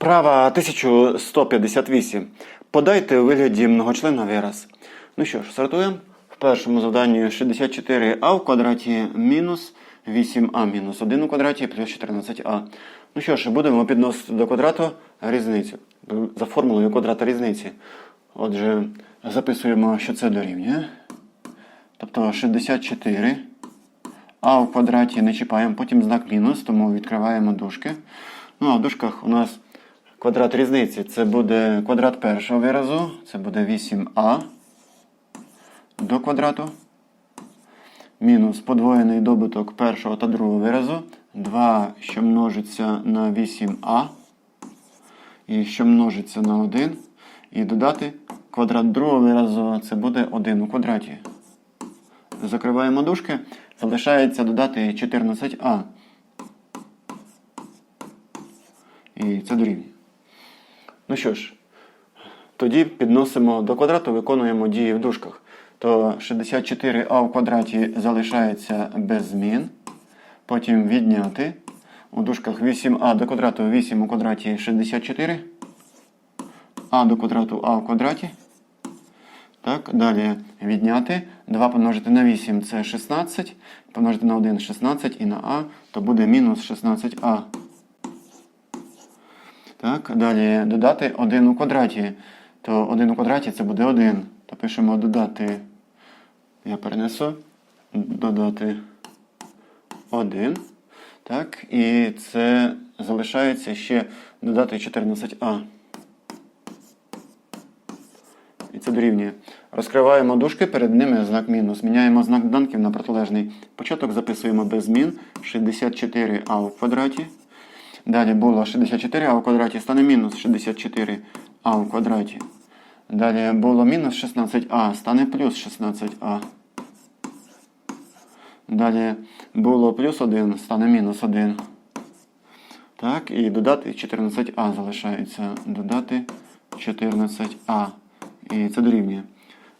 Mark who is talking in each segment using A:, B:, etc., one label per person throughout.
A: Вправа 1158. Подайте у вигляді многочлена вираз. Ну що ж, стартуємо. В першому завданні 64а в квадраті мінус 8а мінус 1 у квадраті плюс 14а. Ну що ж, будемо підносити до квадрату різницю. За формулою квадрата різниці. Отже, записуємо, що це дорівнює. Тобто 64 а в квадраті не чіпаємо, потім знак мінус, тому відкриваємо дужки. Ну а в дужках у нас квадрат різниці. Це буде квадрат першого виразу, це буде 8а до квадрату. Мінус подвоєний добуток першого та другого виразу. 2, що множиться на 8а. І що множиться на 1. І додати квадрат другого виразу, це буде 1 у квадраті. Закриваємо дужки. Залишається додати 14а. І це дорівнює. Ну що ж, тоді підносимо до квадрату, виконуємо дії в дужках. То 64а в квадраті залишається без змін. Потім відняти. У дужках 8а до квадрату 8 у квадраті 64. А до квадрату а в квадраті. Так, далі відняти. 2 помножити на 8 це 16. Помножити на 1 16 і на а, то буде мінус 16а. Так, далі додати 1 у квадраті. То 1 у квадраті це буде 1. То пишемо додати. Я перенесу. Додати 1. Так, і це залишається ще додати 14а. І це дорівнює. Розкриваємо дужки, перед ними знак мінус. Міняємо знак доданків на протилежний. Початок записуємо без змін. 64а в квадраті. Далі було 64а в квадраті, стане мінус 64а в квадраті. Далі було мінус 16а, стане плюс 16а. Далі було плюс 1, стане мінус 1. Так, і додати 14а залишається. Додати 14а. І це дорівнює.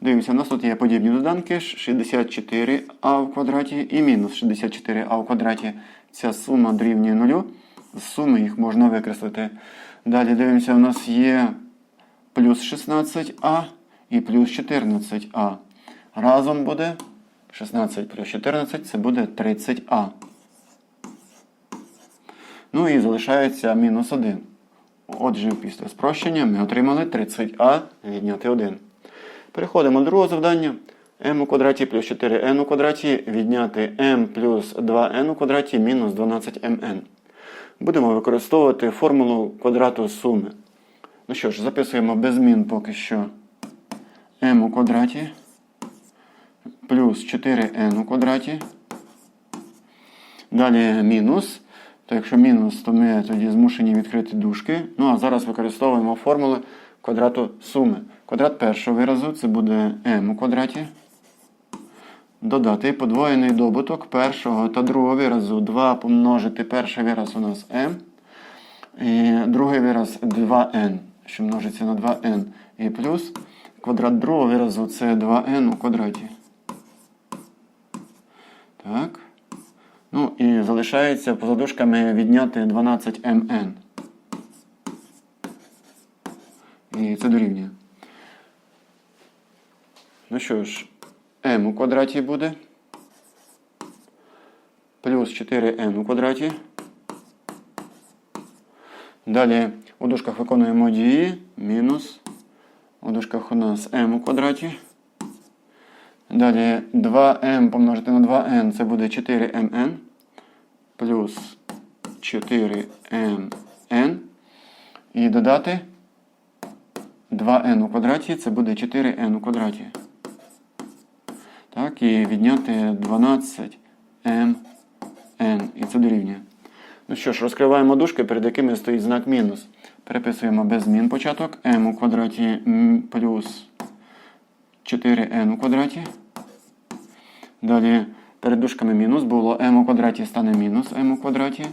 A: Дивимося, у нас тут є подібні доданки 64а в квадраті і мінус 64а в квадраті. Ця сума дорівнює нулю. Суми їх можна викреслити. Далі дивимося, у нас є плюс 16а і плюс 14а. Разом буде 16 плюс 14 це буде 30а. Ну і залишається мінус 1. Отже, після спрощення ми отримали 30а відняти 1. Переходимо до другого завдання. m у квадраті плюс 4n у квадраті відняти m плюс 2n у квадраті мінус 12mn. Будемо використовувати формулу квадрату суми. Ну що ж, записуємо без змін поки що m у квадраті плюс 4n у квадраті. Далі мінус. То якщо мінус, то ми тоді змушені відкрити дужки. Ну а зараз використовуємо формули квадрату суми. Квадрат першого виразу це буде m у квадраті. Додати подвоєний добуток першого та другого виразу. 2 помножити перший вираз у нас m. І другий вираз 2n, що множиться на 2n. І плюс квадрат другого виразу це 2n у квадраті. Так. Ну і залишається поза дужками відняти 12mn. І це дорівнює. Ну що ж, m у квадраті буде. Плюс 4n у квадраті. Далі у дужках виконуємо дії. Мінус. У дужках у нас m у квадраті. Далі 2m помножити на 2n це буде 4mn. Плюс 4mn. І додати 2n у квадраті це буде 4n у квадраті. І відняти 12mn. І це дорівнює. Ну що ж, розкриваємо дужки, перед якими стоїть знак мінус. Переписуємо без змін початок. m у квадраті плюс 4n у квадраті. Далі перед дужками мінус було m у квадраті стане мінус m у квадраті.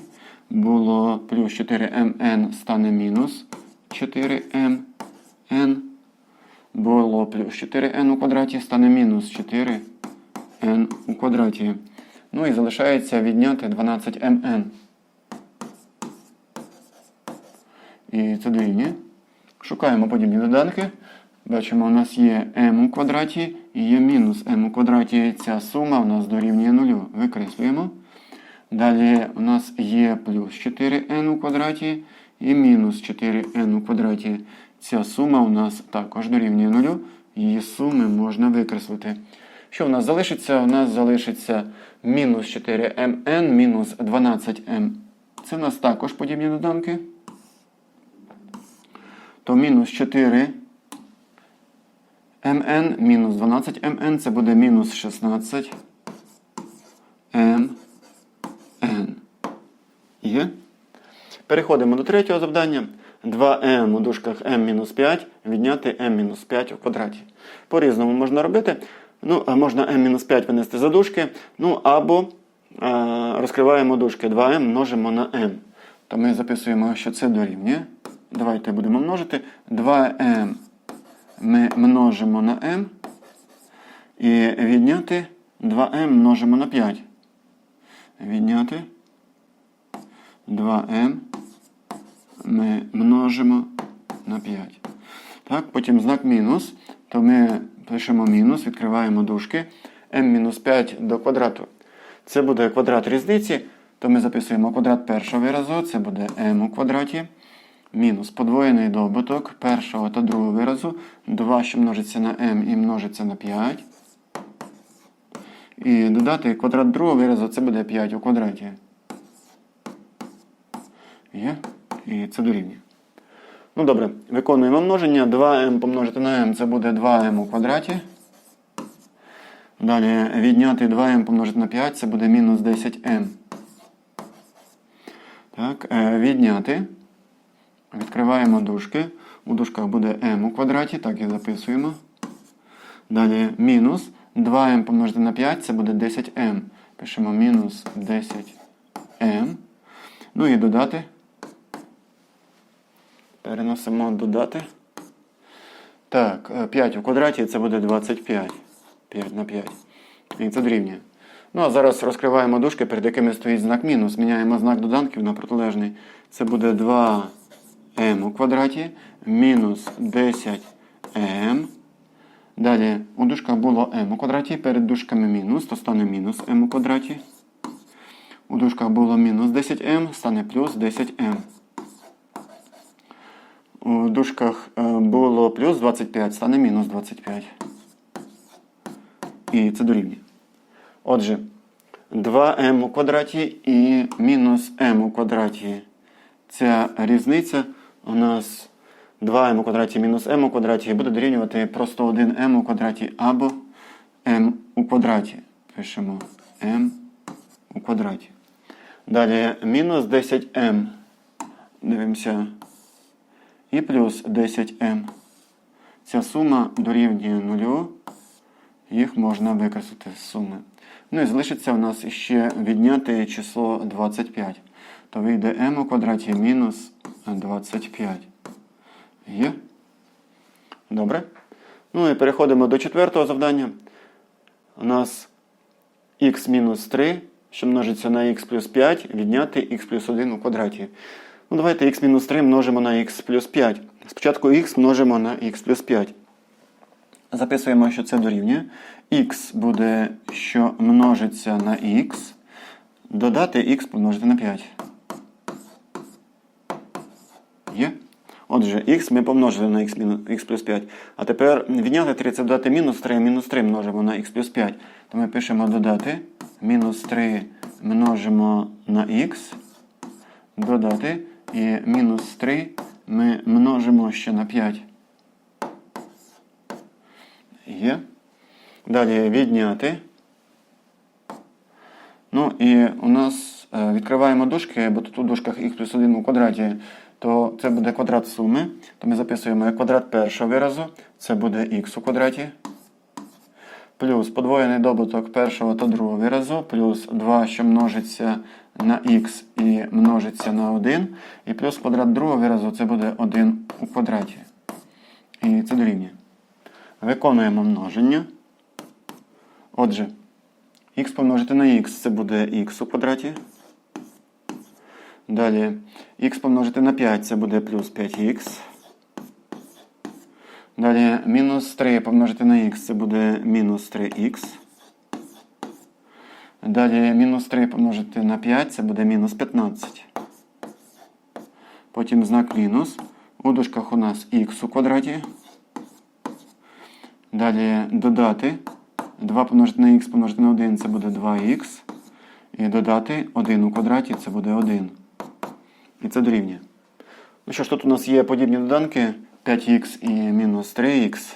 A: Було плюс 4mn стане мінус 4mn. Було плюс 4n у квадраті стане мінус 4n у квадраті. Ну і залишається відняти 12mn. І це дорівнює. Шукаємо подібні доданки. Бачимо, у нас є m у квадраті і є мінус m у квадраті. Ця сума у нас дорівнює нулю. Викреслюємо. Далі у нас є плюс 4n у квадраті і мінус 4n у квадраті. Ця сума у нас також дорівнює нулю. Її суми можна викреслити. Що в нас залишиться? У нас залишиться мінус 4mn мінус 12m. Це у нас також подібні доданки. То мінус 4 mn мінус 12 mn це буде мінус 16 mn. Є. Переходимо до третього завдання. 2m у дужках m-5 відняти m-5 у квадраті. По-різному можна робити. Ну, можна m-5 винести за дужки, ну або е, розкриваємо дужки 2m множимо на m. То ми записуємо, що це дорівнює. Давайте будемо множити. 2m ми множимо на m. І відняти 2m множимо на 5. Відняти 2m ми множимо на 5. Так, потім знак мінус, то ми пишемо мінус, відкриваємо дужки m-5 до квадрату. Це буде квадрат різниці, то ми записуємо квадрат першого виразу, це буде m у квадраті. Мінус подвоєний добуток першого та другого виразу. 2, що множиться на m і множиться на 5. І додати квадрат другого виразу, це буде 5 у квадраті. Є? І це дорівнює. Ну добре, виконуємо множення. 2m помножити на m це буде 2m у квадраті. Далі відняти 2m помножити на 5 це буде мінус 10m. Так, е, відняти. Відкриваємо дужки. У дужках буде m у квадраті, так і записуємо. Далі мінус 2m помножити на 5 це буде 10m. Пишемо мінус 10m. Ну і додати. Переносимо додати. Так, 5 у квадраті це буде 25. 5 на 5. І це дорівнює. Ну, а зараз розкриваємо дужки, перед якими стоїть знак мінус. Міняємо знак доданків на протилежний. Це буде 2m у квадраті мінус 10m. Далі у дужках було m у квадраті, перед дужками мінус, то стане мінус m у квадраті. У дужках було мінус 10m, стане плюс 10m. У дужках е, було плюс 25, стане мінус 25. І це дорівнює. Отже, 2m у квадраті і мінус m у квадраті. Ця різниця у нас 2m у квадраті мінус m у квадраті буде дорівнювати просто 1m у квадраті або m у квадраті. Пишемо m у квадраті. Далі мінус 10m. Дивимося. І плюс 10m. Ця сума дорівнює нулю. Їх можна викреслити з суми. Ну і залишиться у нас ще відняти число 25. То вийде m у квадраті мінус 25. Є? Добре. Ну і переходимо до четвертого завдання. У нас х мінус 3, що множиться на х плюс 5, відняти х плюс 1 у квадраті. Ну, давайте х-3 множимо на х плюс 5. Спочатку х множимо на х плюс 5. Записуємо, що це дорівнює. х буде, що множиться на х. Додати х помножити на 5. Є? Отже, х ми помножили на х плюс 5. А тепер відняти 3 це додати мінус 3, мінус 3 множимо на х плюс 5. То ми пишемо додати. Мінус 3 множимо на х. Додати. І мінус 3 ми множимо ще на 5. Є. Далі відняти. Ну і у нас е, відкриваємо дужки, бо тут у дужках х плюс 1 у квадраті, то це буде квадрат суми. То ми записуємо як квадрат першого виразу, це буде х у квадраті. Плюс подвоєний добуток першого та другого виразу, плюс 2, що множиться на х і множиться на 1. І плюс квадрат другого виразу це буде 1 у квадраті. І це дорівнює. Виконуємо множення. Отже, х помножити на х це буде х у квадраті. Далі х помножити на 5 це буде плюс 5х. Далі мінус 3 помножити на х це буде мінус 3х. Далі мінус 3 помножити на 5 це буде мінус 15. Потім знак мінус. У дужках у нас х у квадраті. Далі додати 2 помножити на х помножити на 1 це буде 2х. І додати 1 у квадраті це буде 1. І це дорівнює. Ну що ж, тут у нас є подібні доданки 5х і мінус 3х.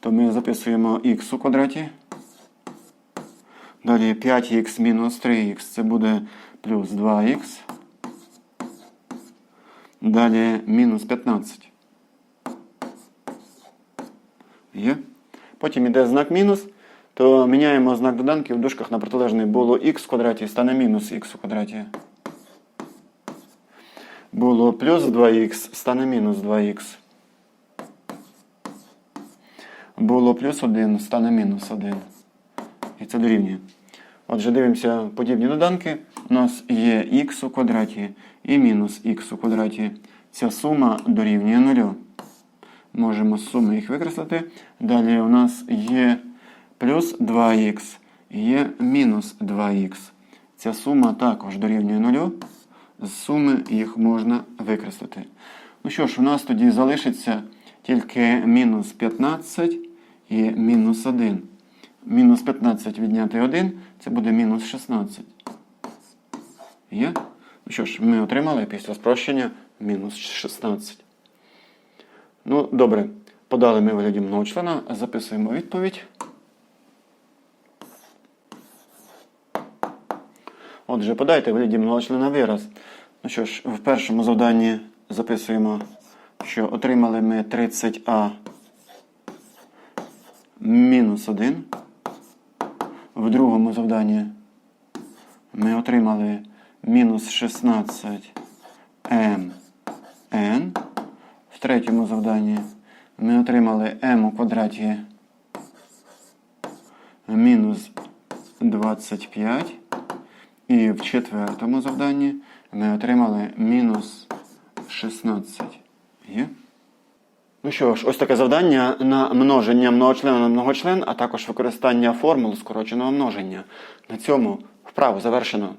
A: То ми записуємо х у квадраті. Далі 5х мінус 3х це буде плюс 2х. Далі мінус 15. Є. Потім йде знак мінус, то міняємо знак доданки в дужках на протилежний. Було х в квадраті, стане мінус х у квадраті. Було плюс 2х, стане мінус 2х. Було плюс 1, стане мінус 1. І це дорівнює. Отже, дивимося подібні доданки. У нас є х у квадраті і мінус х у квадраті. Ця сума дорівнює 0. Можемо з суми їх викреслити. Далі у нас є плюс 2х, є мінус 2х. Ця сума також дорівнює 0. З суми їх можна викреслити. Ну що ж, у нас тоді залишиться тільки мінус 15 і мінус 1. Мінус 15 відняти 1 це буде мінус 16. Є? Ну що ж, ми отримали після спрощення мінус 16. Ну, добре. Подали ми вигляді многочлена, записуємо відповідь. Отже, подайте вигляді многочлена вираз. Ну що ж, в першому завданні записуємо, що отримали ми 30а мінус 1. В другому завданні ми отримали мінус 16 mn. В третьому завданні ми отримали m у квадраті мінус 25. І в четвертому завданні ми отримали мінус 16. Є? Ну що ж, ось таке завдання на множення многочлена на многочлен, а також використання формул скороченого множення. На цьому вправу завершено.